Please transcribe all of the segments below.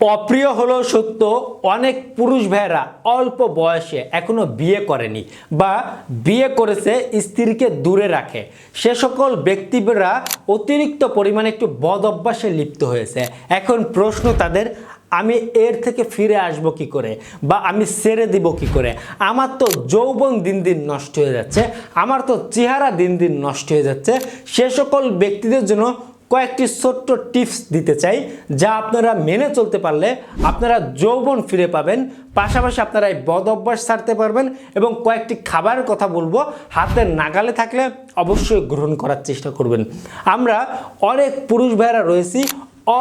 অপ্রিয় হলো সত্য, অনেক পুরুষ ভাইয়েরা অল্প বয়সে এখনও বিয়ে করেনি বা বিয়ে করেছে স্ত্রীকে দূরে রাখে। সে সকল ব্যক্তিরা অতিরিক্ত পরিমাণে একটু বদ অভ্যাসে লিপ্ত হয়েছে। এখন প্রশ্ন তাদের, আমি এর থেকে ফিরে আসব কি করে বা আমি ছেড়ে দিব কি করে? আমার তো যৌবন দিন দিন নষ্ট হয়ে যাচ্ছে, আমার তো চেহারা দিন দিন নষ্ট হয়ে যাচ্ছে। সে সকল ব্যক্তিদের জন্য কয়েকটি ছোট্ট টিপস দিতে চাই, যা আপনারা মেনে চলতে পারলে আপনারা যৌবন ফিরে পাবেন। পাশাপাশি আপনারা এই বদ অভ্যাস ছাড়তে পারবেন এবং কয়েকটি খাবারের কথা বলব। হাতের নাগালে থাকলে অবশ্যই গ্রহণ করার চেষ্টা করবেন। আমরা অনেক পুরুষ ভাইয়েরা রয়েছি,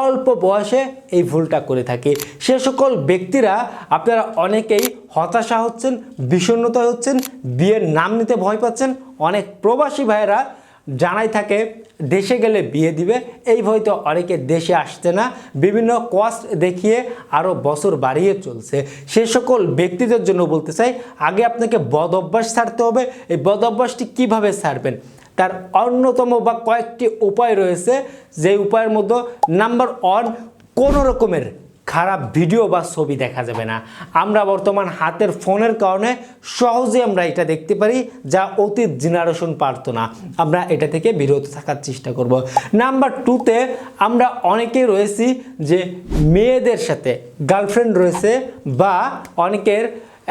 অল্প বয়সে এই ভুলটা করে থাকি। সে সকল ব্যক্তিরা আপনারা অনেকেই হতাশা হচ্ছেন বিষণ্ণতা হচ্ছেন, বিয়ের নাম নিতে ভয় পাচ্ছেন। অনেক প্রবাসী ভাইয়েরা জানাই থাকে, দেশে গেলে বিয়ে দিবে, এই ভয়তে অনেকে দেশে আসছে না, বিভিন্ন কস্ট দেখিয়ে আরও বছর বাড়িয়ে চলছে। সে সকল ব্যক্তিদের জন্য বলতে চাই, আগে আপনাকে বদ অভ্যাস ছাড়তে হবে, এই বদ অভ্যাসটি কীভাবে ছাড়বেন? তার অন্যতম বা কয়েকটি উপায় রয়েছে, যে উপায়ের মধ্যে নাম্বার ওয়ান কোনো রকমের খারাপ ভিডিও বা ছবি দেখা যাবে না। আমরা বর্তমান হাতের ফোনের কারণে সহজে আমরা এটা দেখতে পারি, যা অতীত জেনারেশন পারত না আমরা এটা থেকে বিরত থাকার চেষ্টা করব। নাম্বার টুতে আমরা অনেকেই রয়েছি যে মেয়েদের সাথে গার্লফ্রেন্ড রয়েছে বা অনেকের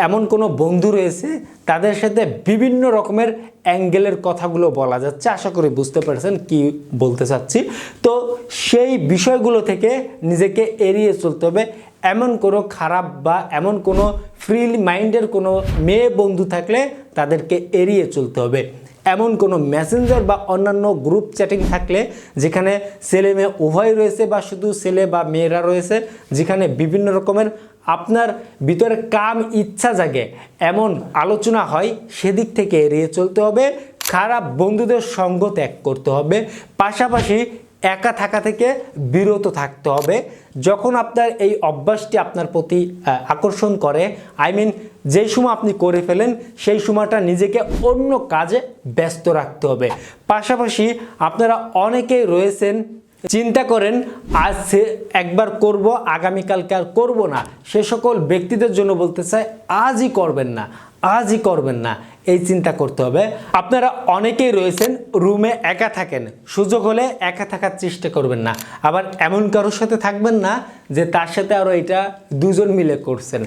এমন কোনো বন্ধু রয়েছে, তাদের সাথে বিভিন্ন রকমের অ্যাঙ্গেলের কথাগুলো বলা যাচ্ছে। আশা করি বুঝতে পেরেছেন কি বলতে চাচ্ছি। তো সেই বিষয়গুলো থেকে নিজেকে এড়িয়ে চলতে হবে। এমন কোনো খারাপ বা এমন কোনো ফ্রি মাইন্ডের কোনো মেয়ে বন্ধু থাকলে তাদেরকে এড়িয়ে চলতে হবে। এমন কোনো মেসেঞ্জার বা অন্যান্য গ্রুপ চ্যাটিং থাকলে যেখানে ছেলে মেয়ে উভয় রয়েছে বা শুধু ছেলে বা মেয়েরা রয়েছে, যেখানে বিভিন্ন রকমের আপনার ভিতরে কাম ইচ্ছা জাগে, এমন আলোচনা হয়, সেদিক থেকে এড়িয়ে চলতে হবে, খারাপ বন্ধুদের সঙ্গ ত্যাগ করতে হবে। পাশাপাশি একা থাকা থেকে বিরত থাকতে হবে। যখন আপনার এই অভ্যাসটি আপনার প্রতি আকর্ষণ করে আই মিন যেই সময় আপনি করে ফেলেন, সেই সময়টা নিজেকে অন্য কাজে ব্যস্ত রাখতে হবে। পাশাপাশি আপনারা অনেকেই রয়েছেন, চিন্তা করেন, আজ সে একবার করব, আগামীকালকে আর করব না। সে সকল ব্যক্তিদের জন্য বলতে চাই আজই করবেন না। আজই করবেন না, এই চিন্তা করতে হবে। আপনারা অনেকেই রয়েছেন, রুমে একা থাকেন, সুযোগ হলে একা থাকার চেষ্টা করবেন না। আবার এমন কারোর সাথে থাকবেন না যে তার সাথে আরও এটা দুজন মিলে করছেন।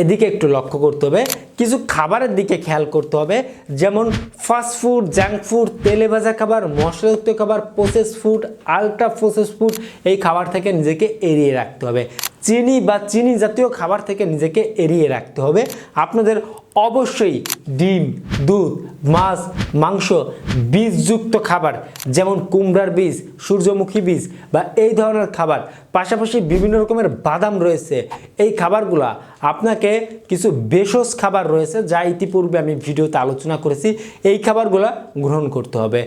এদিকে একটু লক্ষ্য করতে হবে, কিছু খাবারের দিকে খেয়াল করতে হবে, যেমন ফাস্ট ফুড জাঙ্ক ফুড তেলে ভাজা খাবার, মশলাযুক্ত খাবার process food ultra process food এই খাবার থেকে নিজেকে এড়িয়ে রাখতে হবে। চিনি বা চিনি জাতীয় খাবার থেকে নিজেকে এড়িয়ে রাখতে হবে। আপনাদের অবশ্যই ডিম, দুধ, মাছ, মাংস, বীজযুক্ত খাবার, যেমন কুমড়ার বীজ, সূর্যমুখী বীজ বা এই ধরনের খাবার, পাশাপাশি বিভিন্ন রকমের বাদাম রয়েছে। এই খাবারগুলা আপনাকে কিছু বেশস খাবার রয়েছে, যা ইতিপূর্বে আমি ভিডিওতে আলোচনা করেছি। এই খাবারগুলা গ্রহণ করতে হবে।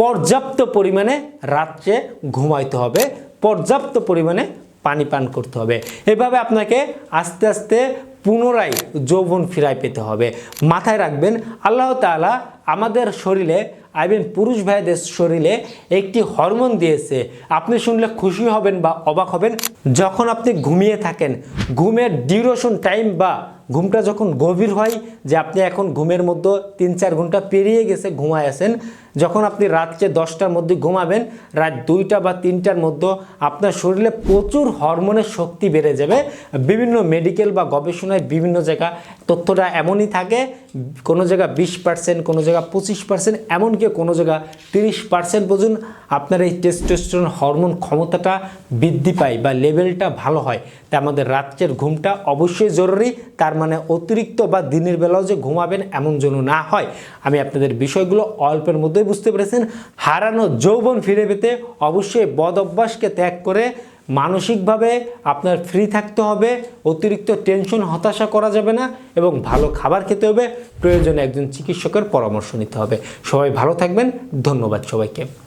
পর্যাপ্ত পরিমাণে রাত্রে ঘুমাইতে হবে। পর্যাপ্ত পরিমাণে পানি পান করতে হবে। এভাবে আপনাকে আস্তে আস্তে পুনরায় যৌবন ফিরায় পেতে হবে। মাথায় রাখবেন, আল্লাহ তাআলা আমাদের শরীরে আই মিন পুরুষ ভাইদের শরীরে একটি হরমোন দিয়েছে। আপনি শুনলে খুশি হবেন বা অবাক হবেন, যখন আপনি ঘুমিয়ে থাকেন, ঘুমের ডিউরেশন টাইম বা ঘুমটা যখন গভীর হয়, যে আপনি এখন ঘুমের মধ্যে তিন চার ঘণ্টা পেরিয়ে গেছে, ঘুমায় আছেন যখন আপনি রাত্রে দশটার মধ্যে ঘুমাবেন, রাত দুইটা বা তিনটার মধ্যে আপনার শরীরে প্রচুর হরমোনের শক্তি বেড়ে যাবে। বিভিন্ন মেডিকেল বা গবেষণায় বিভিন্ন জায়গা তথ্যটা এমনই থাকে, কোনো জায়গা বিশ পার্সেন্ট কোনো জায়গা পঁচিশ পার্সেন্ট এমনকি কোনো জায়গা তিরিশ পার্সেন্ট পর্যন্ত আপনার এই টেস্টোস্টেরন হরমোন ক্ষমতাটা বৃদ্ধি পায় বা লেভেলটা ভালো হয়। তাই আমাদের রাত্রের ঘুমটা অবশ্যই জরুরি। তার মানে অতিরিক্ত বা দিনের বেলাও যে ঘুমাবেন এমন যেন না হয়। আমি আপনাদের বিষয়গুলো অল্পের মধ্যেই বুঝতে পেরেছেন? হারানো যৌবন ফিরে পেতে অবশ্যই বদ অভ্যাসকে ত্যাগ করে মানসিকভাবে আপনার ফ্রি থাকতে হবে, অতিরিক্ত টেনশন হতাশা করা যাবে না এবং ভালো খাবার খেতে হবে। প্রয়োজনে একজন চিকিৎসকের পরামর্শ নিতে হবে। সবাই ভালো থাকবেন। ধন্যবাদ সবাইকে।